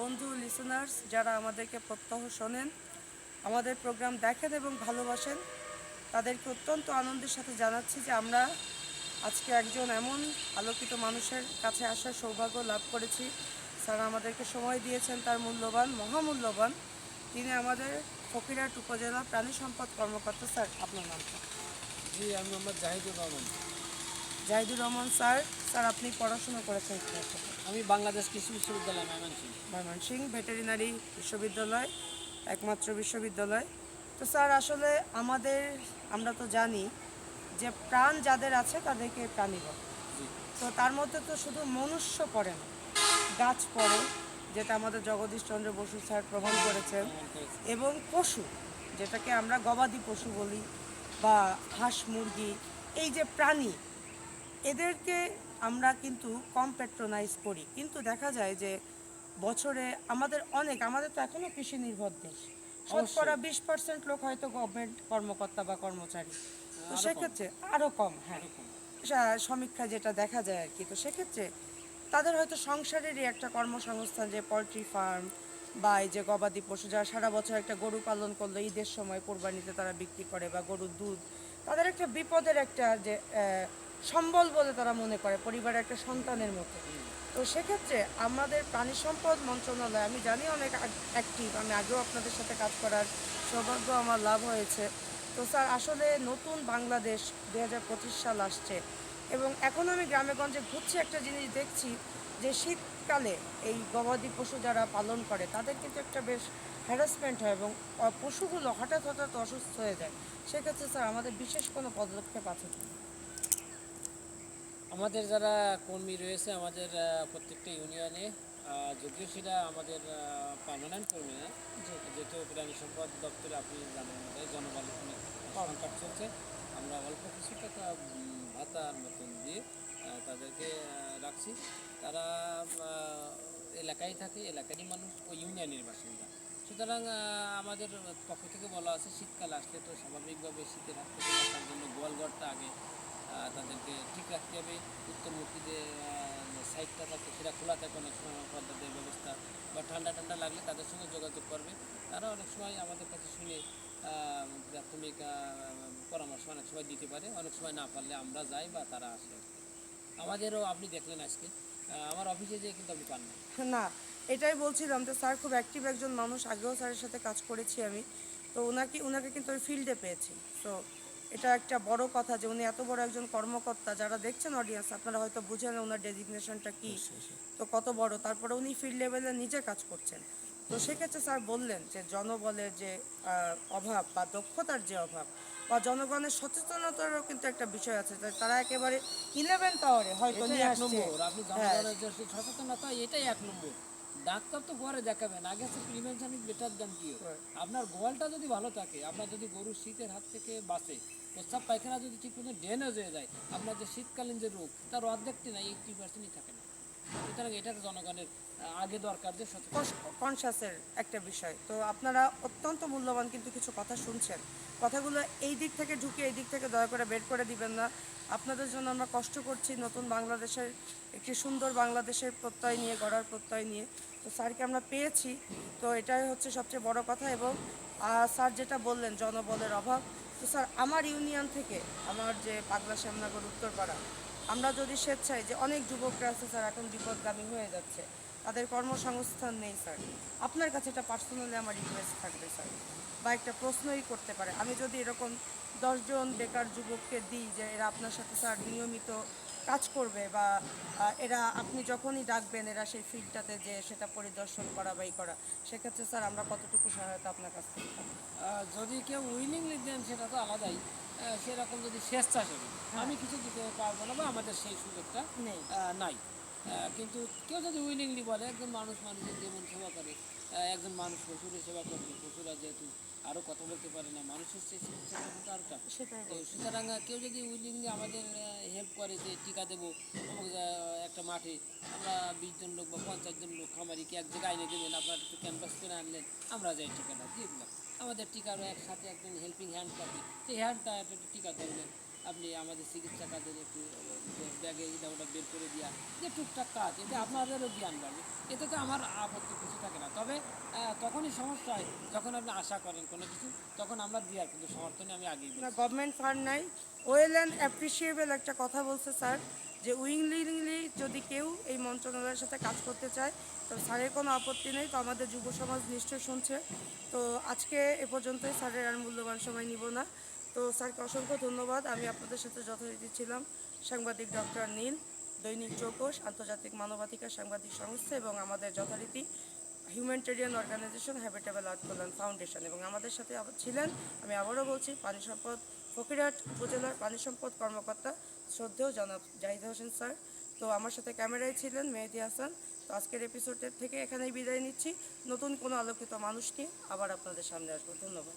বন্ধু লিসেনার্স যারা আমাদেরকে প্রত্যহ শোনেন আমাদের প্রোগ্রাম দেখেন এবং ভালোবাসেন তাদেরকে অত্যন্ত আনন্দের সাথে জানাচ্ছি যে আমরা আজকে একজন এমন আলোকিত মানুষের কাছে আসার সৌভাগ্য লাভ করেছি। স্যার আমাদেরকে সময় দিয়েছেন তার মূল্যবান মহামূল্যবান। তিনি আমাদের ফকিরহাট উপজেলা প্রাণী সম্পদ কর্মকর্তা। স্যার আপনার নামটা জি আমি মোহাম্মদ জাহিদুর রহমান। জাহিদুর রহমান স্যার স্যার আপনি পড়াশোনা করেছেন? আমি বাংলাদেশ কৃষি বিশ্ববিদ্যালয় ময়মনসিংহ। ময়মনসিংহ ভেটেরিনারি বিশ্ববিদ্যালয় একমাত্র বিশ্ববিদ্যালয়। তো স্যার আসলে আমাদের আমরা তো জানি যে প্রাণ যাদের আছে তাদেরকে প্রাণী বলে। তো তার মধ্যে তো শুধু মনুষ্য পড়ে না গাছ পড়ে যেটা আমাদের জগদীশ চন্দ্র বসু স্যার প্রমাণ করেছেন। এবং পশু যেটাকে আমরা গবাদি পশু বলি বা হাঁস মুরগি এই যে প্রাণী এদেরকে আমরা কিন্তু কম পেট্রোনাইজ করি। কিন্তু দেখা যায় যে বছরে আমাদের অনেক আমাদের তো এখনও কৃষি নির্ভর দেশ। শতকরা বিশ পার্সেন্ট লোক হয়তো গভর্নমেন্ট কর্মকর্তা বা কর্মচারী। তো সেক্ষেত্রে আরও কম হ্যাঁ। সমীক্ষা যেটা দেখা যায় আর কি তো সেক্ষেত্রে তাদের হয়তো সংসারেরই একটা কর্মসংস্থান যে পোলট্রি ফার্ম বা এই যে গবাদি পশু যারা সারা বছর একটা গরু পালন করল ঈদের সময় কোরবানিতে তারা বিক্রি করে বা গরুর দুধ তাদের একটা বিপদের একটা যে সম্বল বলে তারা মনে করে, পরিবারের একটা সন্তানের মতো। তো সেক্ষেত্রে আমাদের প্রাণী সম্পদ মন্ত্রণালয়, আমি জানি অনেক অ্যাক্টিভ আমি আগেও আপনাদের সাথে কাজ করার সৌভাগ্য আমার লাভ হয়েছে। তো স্যার, আসলে নতুন বাংলাদেশ দু হাজার পঁচিশ সাল আসছে এবং এখন আমি গ্রামেগঞ্জে ঘুরছি একটা জিনিস দেখছি যে শীতকালে এই গবাদি পশু যারা পালন করে, তাদের কিন্তু একটা বেশ হ্যারাসমেন্ট হয় এবং পশুগুলো হঠাৎ হঠাৎ অসুস্থ হয়ে যায়। সেক্ষেত্রে স্যার, আমাদের বিশেষ কোনো পদক্ষেপ আছে? আমাদের যারা কর্মী রয়েছে আমাদের প্রত্যেকটা ইউনিয়নে যদিও সেটা আমাদের পার্মানেন্ট কর্মী না যেহেতু প্রাণী সম্পদ দপ্তরে আপনি জানেন আমাদের জনবল সংকট চলছে। আমরা অল্প কিছু টাকা ভাতার মতন দিয়ে তাদেরকে রাখছি। তারা এলাকায় থাকে এলাকারই মানুষ ও ইউনিয়নের বাসিন্দা। সুতরাং আমাদের পক্ষ থেকে বলা আছে শীতকাল আসলে তো স্বাভাবিকভাবে শীতের হাত থেকে জন্য গোয়ালঘরটা আগে তাদেরকে ঠিক রাখতে হবে। উত্তরমুখী যে সাইডটা থাকে, সেটা খোলা থাকে, অনেক সময় পদ্মাদের ব্যবস্থা বা ঠান্ডা ঠান্ডা লাগলে তাদের সঙ্গে যোগাযোগ করবে। তারা অনেক সময় আমাদের কাছে শুনে প্রাথমিক পরামর্শ অনেক সময় দিতে পারে। অনেক সময় না পারলে আমরা যাই বা তারা আসে। আমাদেরও আপনি দেখলেন আজকে। আমার অফিসে যেয়ে কিন্তু আপনি পান না, এটাই বলছিলাম যে স্যার খুব অ্যাক্টিভ একজন মানুষ। আগেও স্যারের সাথে কাজ করেছি আমি। তো ওনাকে ওনাকে কিন্তু ওই ফিল্ডে পেয়েছি। তো এটা একটা বড় কথা যে উনি এত বড় একজন কর্মকর্তা যারা দেখছেন অডিয়েন্স আপনারা হয়তো বুঝেন ওনার ডেজিগনেশনটা কি। তো কত বড় তারপরে উনি ফিল্ড লেভেলে নিজে কাজ করছেন। তো সেক্ষেত্রে স্যার বললেন যে জনবলের যে আহ, অভাব বা দক্ষতার যে অভাব বা জনগণের সচেতনতারও কিন্তু একটা বিষয় আছে তারা একেবারে ইলেভেন টাওয়ারে হয়তো নিয়ে আসছে। হ্যাঁ। সচেতনতা এটাই এক নম্বর। ডাক্তার তো পরে দেখাবেন। আগে হচ্ছে প্রিভেনশন ইজ বেটার দ্যান কি আপনার গোয়ালটা যদি ভালো থাকে আপনার যদি গরু শীতের হাত থেকে বাঁচে প্রস্তাব পায়খানা যদি ঠিক মতো ড্রেনেজ হয়ে যায় আপনার যে শীতকালীন যে রোগ তার অর্ধেকটি নাই এইটি পার্সেন্টই থাকে সুতরাং এটা জনগণের আগে দরকার যে কনসাসের একটা বিষয়। তো আপনারা অত্যন্ত মূল্যবান কিন্তু কিছু কথা শুনছেন। কথাগুলো এই দিক থেকে ঢুকে এই দিক থেকে দয়া করে বের করে দিবেন না। আপনাদের জন্য আমরা কষ্ট করছি নতুন বাংলাদেশের একটি সুন্দর বাংলাদেশের প্রত্যয় নিয়ে গড়ার প্রত্যয় নিয়ে। তো স্যারকে আমরা পেয়েছি। তো এটাই হচ্ছে সবচেয়ে বড় কথা এবং স্যার যেটা বললেন জনবলের অভাব। তো স্যার আমার ইউনিয়ন থেকে আমার যে পাগলা শ্যামনগর উত্তরপাড়া আমরা যদি স্বেচ্ছায় যে অনেক যুবকরা আছে স্যার, এখন বিপদগামী হয়ে যাচ্ছে। তাদের কর্মসংস্থান নেই স্যার। আপনার কাছে এটা পার্সোনালি আমার রিকোয়েস্ট থাকবে স্যার। বা একটা প্রশ্নই করতে পারে। আমি যদি এরকম দশজন বেকার যুবককে দিই যে এরা আপনার সাথে স্যার নিয়মিত কাজ করবে বা এরা আপনি যখনই ডাকবেন এরা সেই ফিল্ডটাতে যে সেটা পরিদর্শন করা বা করা, সেক্ষেত্রে স্যার আমরা কতটুকু সহায়তা আপনার কাছ থেকে যদি কেউ উইলিংলি দেন সেটা তো আলাদাই। সেরকম যদি স্বেচ্ছাসেবী আমি কিছু দিতে পারব না বা আমাদের সেই সুযোগটা নাই। কিন্তু কেউ যদি উইলিংলি বলে একজন মানুষ মানুষের যেমন সেবা করে একজন মানুষ পশুরের সেবা করবে পশুরা যেহেতু আরও কথা বলতে পারে না মানুষের সেই চিকিৎসা আরও টাকা তো সুতরাং কেউ যদি উইলিংলি আমাদের হেল্প করে যে টিকা দেবো একটা মাঠে আমরা বিশ জন লোক বা পঞ্চাশ জন লোক খামারিকে এক জায়গায় এনে দেবেন আপনার একটু ক্যানভাস করে আনলেন আমরা যাই টিকাটা দিয়ে দিলাম। আমাদের টিকারও একসাথে একজন হেল্পিং হ্যান্ড থাকে। সেই হ্যান্ডটা একটা টিকা ধরলেন আপনি আমাদের চিকিৎসা কাজের একটু ব্যাগে এটা ওটা বের করে দেওয়া যে টুকটাক কাজ এতে আপনাদেরও জ্ঞান বাড়বে। এতে তো আমার আপত্তি কিছু থাকে না। তবে তখনই সমস্যা হয় যখন আপনি আশা করেন কোনো কিছু, তখন আমরা দেওয়ার কিন্তু সমর্থনে আমি না গভর্নমেন্ট ফান্ড নাই। ওয়েল অ্যান্ড অ্যাপ্রিসিয়েবল একটা কথা বলছে স্যার যে উইংলিংলি যদি কেউ এই মন্ত্রণালয়ের সাথে কাজ করতে চায়, তো স্যারের কোনো আপত্তি নেই, তো আমাদের যুব সমাজ নিশ্চয়ই শুনছে। তো আজকে এ পর্যন্তই, স্যারের আর মূল্যবান সময় নিব না। তো স্যারকে অসংখ্য ধন্যবাদ, আমি আপনাদের সাথে যথারীতি ছিলাম। সাংবাদিক ডক্টর নীল, দৈনিক চৌকস আন্তর্জাতিক মানবাধিকার সাংবাদিক সংস্থা এবং আমাদের যথারীতি humanitarian organisation habitable art Kalyan foundation এবং আমাদের সাথে ছিলেন, আমি আবারও বলছি, পানি সম্পদ ফকিরহাট উপজেলার পানি সম্পদ কর্মকর্তা শ্রদ্ধেয় জনাব জাহিদ হোসেন স্যার। তো আমার সাথে ক্যামেরায় ছিলেন মেহেদি হাসান। তো আজকের এপিসোডের থেকে এখানেই বিদায় নিচ্ছি। নতুন কোনো আলোকিত মানুষকে আবার আপনাদের সামনে আসব। ধন্যবাদ।